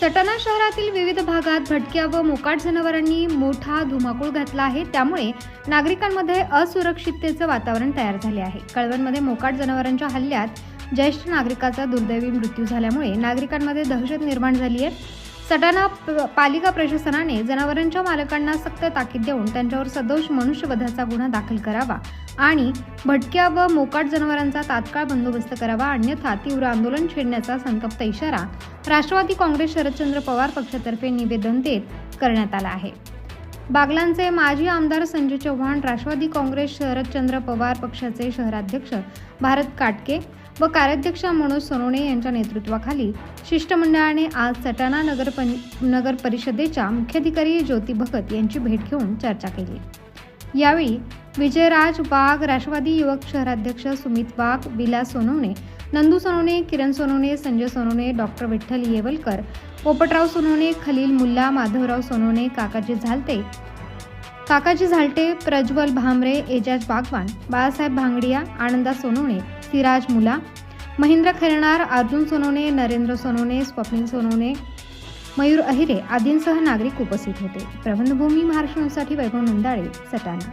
सटाणा शहरातील विविध भागात भटक्या व मोकाट जनावरांनी मोठा धुमाकूळ घातला आहे. त्यामुळे नागरिकांमध्ये असुरक्षिततेचं वातावरण तयार झाले आहे. कळवणमध्ये मोकाट जनावरांच्या हल्ल्यात ज्येष्ठ नागरिकाचा दुर्दैवी मृत्यू झाल्यामुळे नागरिकांमध्ये दहशत निर्माण झाली आहे. सटाणा प- पालिका प्रशासनाने जनावरांच्या मालकांना सक्त ताकीद देऊन त्यांच्यावर सदोष मनुष्यवधाचा गुन्हा दाखल करावा आणि भटक्या व मोकाट जनावरांचा तात्काळ बंदोबस्त करावा अन्यथा तीव्र आंदोलन छेडण्याचा संतप्त इशारा राष्ट्रवादी काँग्रेस शरदचंद्र पवार पक्षातर्फे निवेदन देत करण्यात आला आहे. बागलांचे माजी आमदार संजय चव्हाण राष्ट्रवादी काँग्रेस शरदचंद्र पवार पक्षाचे शहराध्यक्ष भारत काटके व कार्याध्यक्ष मनोज सोनोणे यांच्या नेतृत्वाखाली शिष्टमंडळाने आज सटाणा नगर पं नगर परिषदेच्या मुख्याधिकारी ज्योती भगत यांची भेट घेऊन चर्चा केली. यावेळी विजयराज वाघ राष्ट्रवादी युवक शहराध्यक्ष सुमित वाघ विलास सोनवणे नंदू सोनवणे किरण सोनवणे संजय सोनवणे डॉक्टर विठ्ठल येवलकर पोपटराव सोनवणे खलील मुल्ला माधवराव सोनवणे काकाजी झालते. काकाजी झालटे प्रज्वल भामरे एजाज बागवान बाळासाहेब भांगडिया आनंदा सोनवणे सिराज मुला महेंद्र खैरणार अर्जुन सोनवणे नरेंद्र सोनवणे स्वप्नील सोनवणे मयूर अहिरे आदींसह नागरिक उपस्थित होते. प्रबंधभूमी महाराष्ट्रांसाठी वैभव नंदाळे सटाणा.